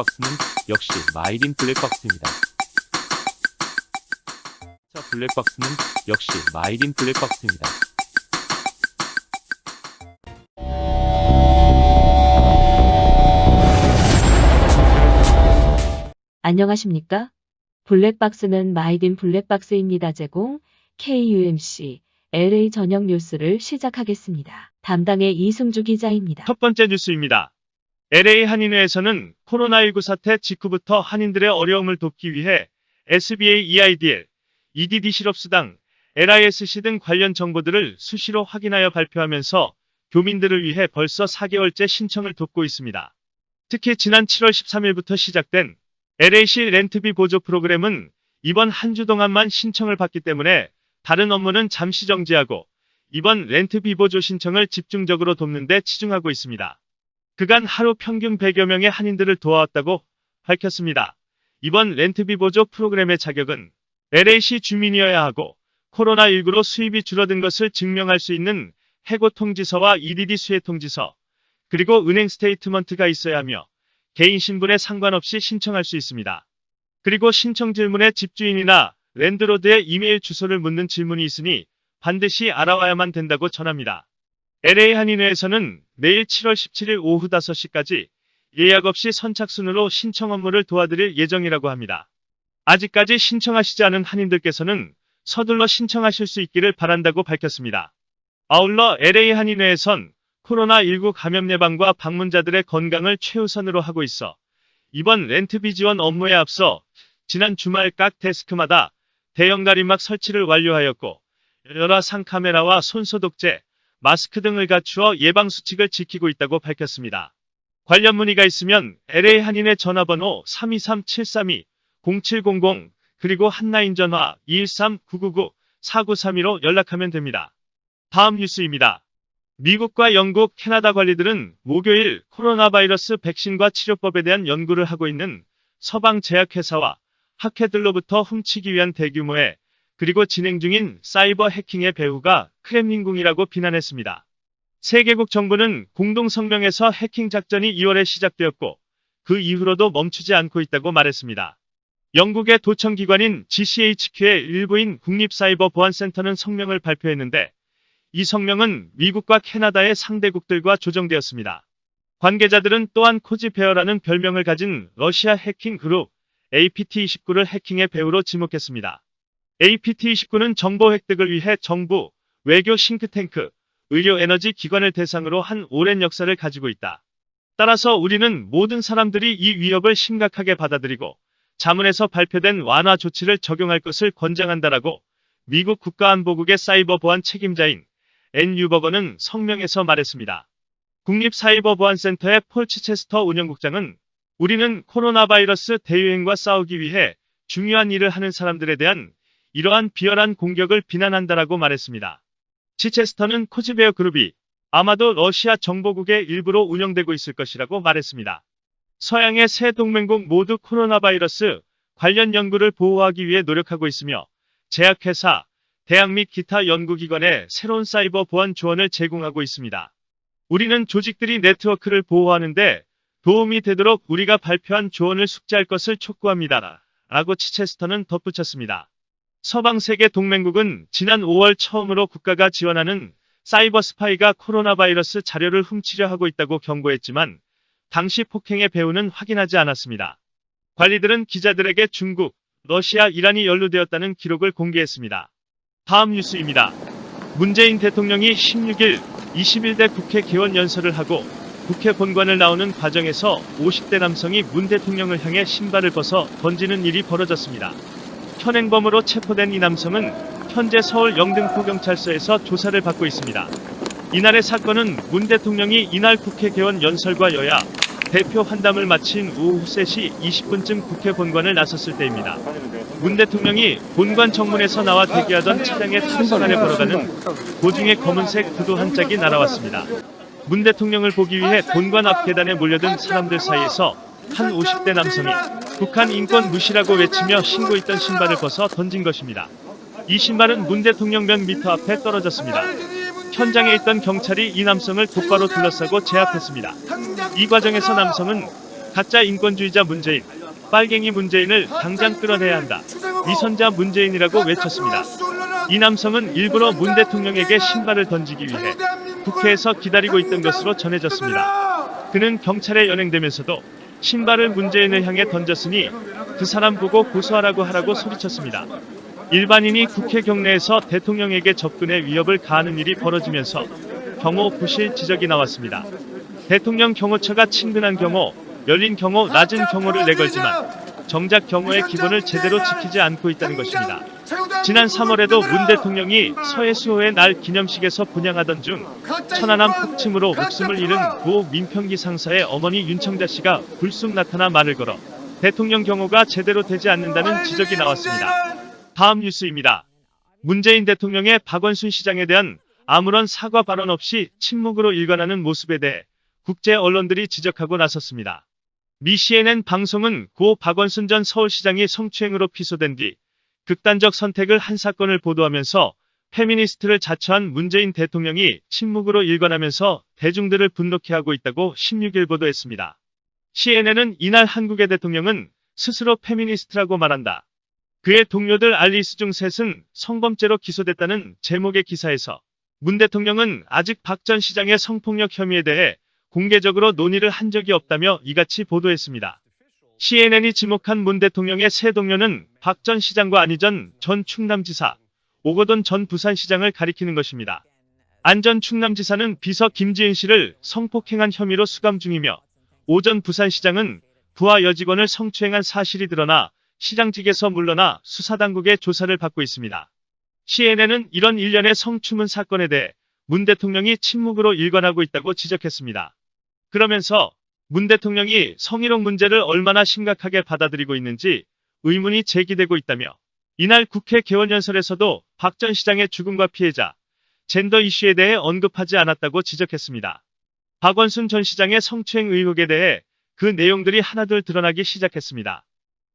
블랙박스는 역시 마이딘 블랙박스입니다. 자, 블랙박스는 역시 마이딘 블랙박스입니다. 안녕하십니까? 블랙박스는 마이딘 블랙박스입니다. 제공 KUMC LA 저녁 뉴스를 시작하겠습니다. 담당의 이승주 기자입니다. 첫 번째 뉴스입니다. LA 한인회에서는 코로나19 사태 직후부터 한인들의 어려움을 돕기 위해 SBA EIDL, EDD 실업수당, LISC 등 관련 정보들을 수시로 확인하여 발표하면서 교민들을 위해 벌써 4개월째 신청을 돕고 있습니다. 특히 지난 7월 13일부터 시작된 LAC 렌트비 보조 프로그램은 이번 한 주 동안만 신청을 받기 때문에 다른 업무는 잠시 정지하고 이번 렌트비 보조 신청을 집중적으로 돕는 데 치중하고 있습니다. 그간 하루 평균 100여 명의 한인들을 도와왔다고 밝혔습니다. 이번 렌트비 보조 프로그램의 자격은 LAC 주민이어야 하고 코로나19로 수입이 줄어든 것을 증명할 수 있는 해고 통지서와 EDD 수혜 통지서, 그리고 은행 스테이트먼트가 있어야 하며 개인 신분에 상관없이 신청할 수 있습니다. 그리고 신청 질문에 집주인이나 랜드로드의 이메일 주소를 묻는 질문이 있으니 반드시 알아와야만 된다고 전합니다. LA 한인회에서는 내일 7월 17일 오후 5시까지 예약 없이 선착순으로 신청 업무를 도와드릴 예정이라고 합니다. 아직까지 신청하시지 않은 한인들께서는 서둘러 신청하실 수 있기를 바란다고 밝혔습니다. 아울러 LA 한인회에선 코로나19 감염 예방과 방문자들의 건강을 최우선으로 하고 있어 이번 렌트비 지원 업무에 앞서 지난 주말 각 데스크마다 대형 가림막 설치를 완료하였고 열화상 카메라와 손소독제, 마스크 등을 갖추어 예방수칙을 지키고 있다고 밝혔습니다. 관련 문의가 있으면 LA 한인의 전화번호 323-732-0700 그리고 한라인 전화 213-999-4932로 연락하면 됩니다. 다음 뉴스입니다. 미국과 영국, 캐나다 관리들은 목요일 코로나 바이러스 백신과 치료법에 대한 연구를 하고 있는 서방 제약회사와 학회들로부터 훔치기 위한 대규모의 그리고 진행 중인 사이버 해킹의 배후가 크렘린궁이라고 비난했습니다. 세계국 정부는 공동 성명에서 해킹 작전이 2월에 시작되었고 그 이후로도 멈추지 않고 있다고 말했습니다. 영국의 도청기관인 GCHQ의 일부인 국립사이버보안센터는 성명을 발표했는데 이 성명은 미국과 캐나다의 상대국들과 조정되었습니다. 관계자들은 또한 코지페어라는 별명을 가진 러시아 해킹 그룹 APT29를 해킹의 배후로 지목했습니다. APT29는 정보 획득을 위해 정부, 외교 싱크탱크, 의료 에너지 기관을 대상으로 한 오랜 역사를 가지고 있다. 따라서 우리는 모든 사람들이 이 위협을 심각하게 받아들이고 자문에서 발표된 완화 조치를 적용할 것을 권장한다라고 미국 국가안보국의 사이버 보안 책임자인 앤 유버거는 성명에서 말했습니다. 국립사이버보안센터의 폴 치체스터 운영국장은 우리는 코로나 바이러스 대유행과 싸우기 위해 중요한 일을 하는 사람들에 대한 이러한 비열한 공격을 비난한다라고 말했습니다. 치체스터는 코지베어 그룹이 아마도 러시아 정보국의 일부로 운영되고 있을 것이라고 말했습니다. 서양의 세 동맹국 모두 코로나 바이러스 관련 연구를 보호하기 위해 노력하고 있으며 제약회사, 대학 및 기타 연구기관에 새로운 사이버 보안 조언을 제공하고 있습니다. 우리는 조직들이 네트워크를 보호하는데 도움이 되도록 우리가 발표한 조언을 숙지할 것을 촉구합니다. 라고 치체스터는 덧붙였습니다. 서방 세계 동맹국은 지난 5월 처음으로 국가가 지원하는 사이버 스파이가 코로나 바이러스 자료를 훔치려 하고 있다고 경고했지만 당시 폭행의 배후는 확인하지 않았습니다. 관리들은 기자들에게 중국, 러시아, 이란이 연루되었다는 기록을 공개했습니다. 다음 뉴스입니다. 문재인 대통령이 16일 21대 국회 개원 연설을 하고 국회 본관을 나오는 과정에서 50대 남성이 문 대통령을 향해 신발을 벗어 던지는 일이 벌어졌습니다. 현행범으로 체포된 이 남성은 현재 서울 영등포 경찰서에서 조사를 받고 있습니다. 이날의 사건은 문 대통령이 이날 국회 개원 연설과 여야 대표 환담을 마친 오후 3시 20분쯤 국회 본관을 나섰을 때입니다. 문 대통령이 본관 정문에서 나와 대기하던 차량의 탑승안에 걸어가는 도중에 검은색 구두 한 짝이 날아왔습니다. 문 대통령을 보기 위해 본관 앞 계단에 몰려든 사람들 사이에서 한 50대 남성이 북한 인권 무시라고 외치며 신고 있던 신발을 벗어 던진 것입니다. 이 신발은 문 대통령 몇 미터 앞에 떨어졌습니다. 현장에 있던 경찰이 이 남성을 곧바로 둘러싸고 제압했습니다. 이 과정에서 남성은 가짜 인권주의자 문재인, 빨갱이 문재인을 당장 끌어내야 한다. 위선자 문재인이라고 외쳤습니다. 이 남성은 일부러 문 대통령에게 신발을 던지기 위해 국회에서 기다리고 있던 것으로 전해졌습니다. 그는 경찰에 연행되면서도 신발을 문재인을 향해 던졌으니 그 사람 보고 고소하라고 하라고 소리쳤습니다. 일반인이 국회 경내에서 대통령에게 접근해 위협을 가하는 일이 벌어지면서 경호 부실 지적이 나왔습니다. 대통령 경호처가 친근한 경호, 열린 경호, 낮은 경호를 내걸지만 정작 경호의 기본을 제대로 지키지 않고 있다는 것입니다. 지난 3월에도 문 대통령이 서해 수호의 날 기념식에서 분양하던 중 천안함 폭침으로 목숨을 잃은 고 민평기 상사의 어머니 윤청자 씨가 불쑥 나타나 말을 걸어 대통령 경호가 제대로 되지 않는다는 지적이 나왔습니다. 다음 뉴스입니다. 문재인 대통령의 박원순 시장에 대한 아무런 사과 발언 없이 침묵으로 일관하는 모습에 대해 국제 언론들이 지적하고 나섰습니다. 미 CNN 방송은 고 박원순 전 서울시장이 성추행으로 피소된 뒤 극단적 선택을 한 사건을 보도하면서 페미니스트를 자처한 문재인 대통령이 침묵으로 일관하면서 대중들을 분노케 하고 있다고 16일 보도했습니다. CNN은 이날 한국의 대통령은 스스로 페미니스트라고 말한다. 그의 동료들 알리스 중 셋은 성범죄로 기소됐다는 제목의 기사에서 문 대통령은 아직 박 전 시장의 성폭력 혐의에 대해 공개적으로 논의를 한 적이 없다며 이같이 보도했습니다. CNN이 지목한 문 대통령의 새 동료는 박 전 시장과 안희전 전 충남지사, 오거돈 전 부산시장을 가리키는 것입니다. 안 전 충남지사는 비서 김지은 씨를 성폭행한 혐의로 수감 중이며 오 전 부산시장은 부하 여직원을 성추행한 사실이 드러나 시장직에서 물러나 수사당국의 조사를 받고 있습니다. CNN은 이런 일련의 성추문 사건에 대해 문 대통령이 침묵으로 일관하고 있다고 지적했습니다. 그러면서 문 대통령이 성희롱 문제를 얼마나 심각하게 받아들이고 있는지 의문이 제기되고 있다며 이날 국회 개원연설에서도 박 전 시장의 죽음과 피해자, 젠더 이슈에 대해 언급하지 않았다고 지적했습니다. 박원순 전 시장의 성추행 의혹에 대해 그 내용들이 하나둘 드러나기 시작했습니다.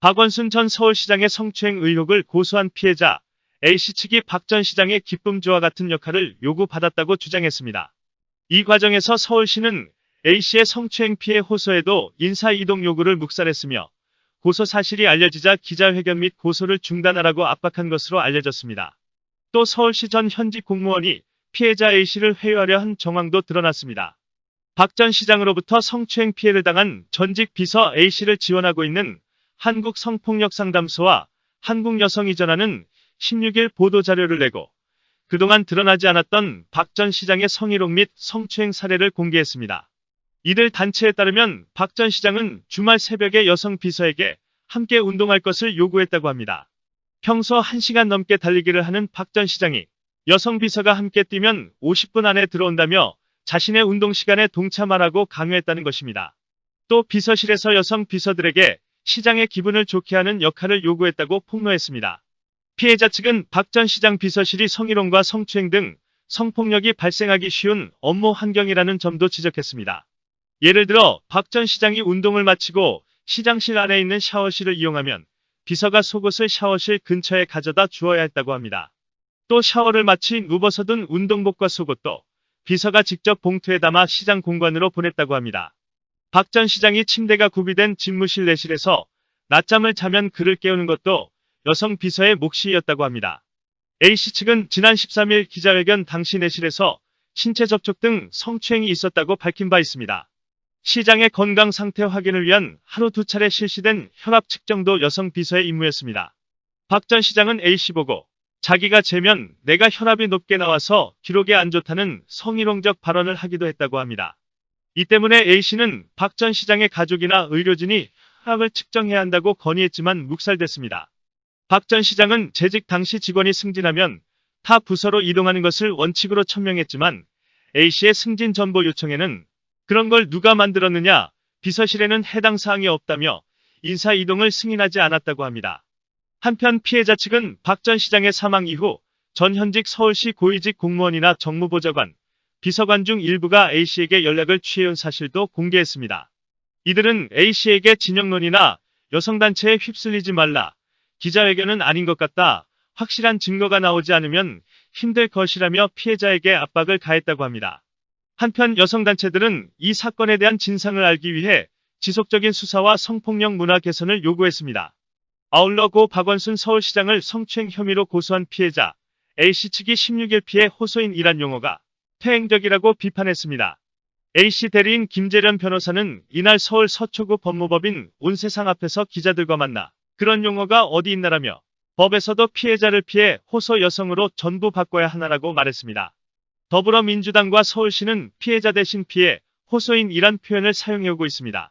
박원순 전 서울시장의 성추행 의혹을 고소한 피해자 A씨 측이 박 전 시장의 기쁨주와 같은 역할을 요구받았다고 주장했습니다. 이 과정에서 서울시는 A씨의 성추행 피해 호소에도 인사이동 요구를 묵살했으며 고소 사실이 알려지자 기자회견 및 고소를 중단하라고 압박한 것으로 알려졌습니다. 또 서울시 전 현직 공무원이 피해자 A씨를 회유하려 한 정황도 드러났습니다. 박 전 시장으로부터 성추행 피해를 당한 전직 비서 A씨를 지원하고 있는 한국성폭력상담소와 한국여성이전화는 16일 보도자료를 내고 그동안 드러나지 않았던 박 전 시장의 성희롱 및 성추행 사례를 공개했습니다. 이들 단체에 따르면 박 전 시장은 주말 새벽에 여성 비서에게 함께 운동할 것을 요구했다고 합니다. 평소 1시간 넘게 달리기를 하는 박 전 시장이 여성 비서가 함께 뛰면 50분 안에 들어온다며 자신의 운동 시간에 동참하라고 강요했다는 것입니다. 또 비서실에서 여성 비서들에게 시장의 기분을 좋게 하는 역할을 요구했다고 폭로했습니다. 피해자 측은 박 전 시장 비서실이 성희롱과 성추행 등 성폭력이 발생하기 쉬운 업무 환경이라는 점도 지적했습니다. 예를 들어 박 전 시장이 운동을 마치고 시장실 안에 있는 샤워실을 이용하면 비서가 속옷을 샤워실 근처에 가져다 주어야 했다고 합니다. 또 샤워를 마치 누워서 둔 운동복과 속옷도 비서가 직접 봉투에 담아 시장 공관으로 보냈다고 합니다. 박 전 시장이 침대가 구비된 집무실 내실에서 낮잠을 자면 그를 깨우는 것도 여성 비서의 몫이었다고 합니다. A씨 측은 지난 13일 기자회견 당시 내실에서 신체 접촉 등 성추행이 있었다고 밝힌 바 있습니다. 시장의 건강 상태 확인을 위한 하루 두 차례 실시된 혈압 측정도 여성 비서의 임무였습니다. 박 전 시장은 A씨 보고 자기가 재면 내가 혈압이 높게 나와서 기록에 안 좋다는 성희롱적 발언을 하기도 했다고 합니다. 이 때문에 A씨는 박 전 시장의 가족이나 의료진이 혈압을 측정해야 한다고 건의했지만 묵살됐습니다. 박 전 시장은 재직 당시 직원이 승진하면 타 부서로 이동하는 것을 원칙으로 천명했지만 A씨의 승진 전보 요청에는 그런 걸 누가 만들었느냐, 비서실에는 해당 사항이 없다며 인사 이동을 승인하지 않았다고 합니다. 한편 피해자 측은 박 전 시장의 사망 이후 전 현직 서울시 고위직 공무원이나 정무보좌관, 비서관 중 일부가 A씨에게 연락을 취해온 사실도 공개했습니다. 이들은 A씨에게 진영론이나 여성단체에 휩쓸리지 말라, 기자회견은 아닌 것 같다, 확실한 증거가 나오지 않으면 힘들 것이라며 피해자에게 압박을 가했다고 합니다. 한편 여성단체들은 이 사건에 대한 진상을 알기 위해 지속적인 수사와 성폭력 문화 개선을 요구했습니다. 아울러 고 박원순 서울시장을 성추행 혐의로 고소한 피해자 A씨 측이 16일 피해 호소인 이란 용어가 퇴행적이라고 비판했습니다. A씨 대리인 김재련 변호사는 이날 서울 서초구 법무법인 온세상 앞에서 기자들과 만나 그런 용어가 어디 있나라며 법에서도 피해자를 피해 호소 여성으로 전부 바꿔야 하나라고 말했습니다. 더불어민주당과 서울시는 피해자 대신 피해 호소인 이란 표현을 사용해오고 있습니다.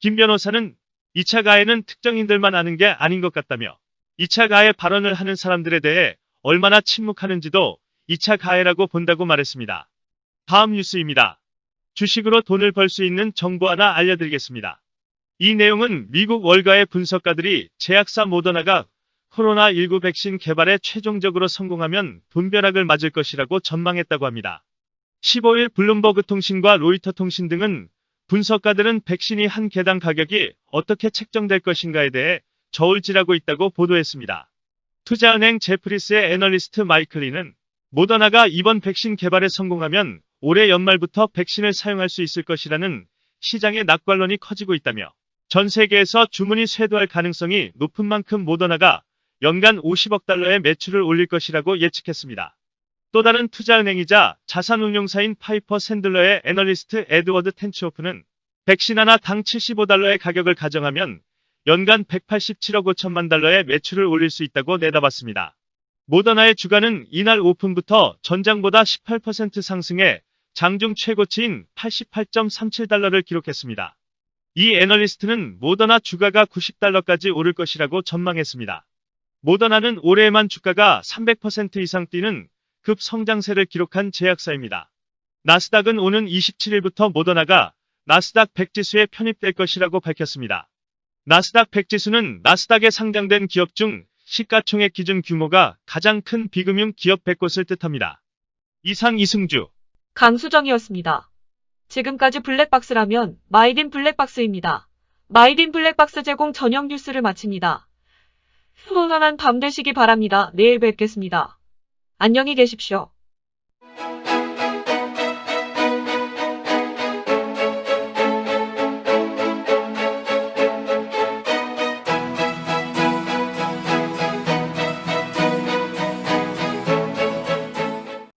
김 변호사는 2차 가해는 특정인들만 아는 게 아닌 것 같다며 2차 가해 발언을 하는 사람들에 대해 얼마나 침묵하는지도 2차 가해라고 본다고 말했습니다. 다음 뉴스입니다. 주식으로 돈을 벌 수 있는 정보 하나 알려드리겠습니다. 이 내용은 미국 월가의 분석가들이 제약사 모더나가 코로나19 백신 개발에 최종적으로 성공하면 돈벼락을 맞을 것이라고 전망했다고 합니다. 15일 블룸버그 통신과 로이터 통신 등은 분석가들은 백신이 한 개당 가격이 어떻게 책정될 것인가에 대해 저울질하고 있다고 보도했습니다. 투자은행 제프리스의 애널리스트 마이클리는 모더나가 이번 백신 개발에 성공하면 올해 연말부터 백신을 사용할 수 있을 것이라는 시장의 낙관론이 커지고 있다며 전 세계에서 주문이 쇄도할 가능성이 높은 만큼 모더나가 연간 50억 달러의 매출을 올릴 것이라고 예측했습니다. 또 다른 투자은행이자 자산운용사인 파이퍼 샌들러의 애널리스트 에드워드 텐츠오프는 백신 하나 당 75달러의 가격을 가정하면 연간 187억 5천만 달러의 매출을 올릴 수 있다고 내다봤습니다. 모더나의 주가는 이날 오픈부터 전장보다 18% 상승해 장중 최고치인 88.37달러를 기록했습니다. 이 애널리스트는 모더나 주가가 90달러까지 오를 것이라고 전망했습니다. 모더나는 올해에만 주가가 300% 이상 뛰는 급 성장세를 기록한 제약사입니다. 나스닥은 오는 27일부터 모더나가 나스닥 100지수에 편입될 것이라고 밝혔습니다. 나스닥 100지수는 나스닥에 상장된 기업 중 시가총액 기준 규모가 가장 큰 비금융 기업 100곳을 뜻합니다. 이상 이승주 강수정이었습니다. 지금까지 블랙박스라면 마이딘 블랙박스입니다. 마이딘 블랙박스 제공 전용 뉴스를 마칩니다. 편안한 밤 되시기 바랍니다. 내일 뵙겠습니다. 안녕히 계십시오.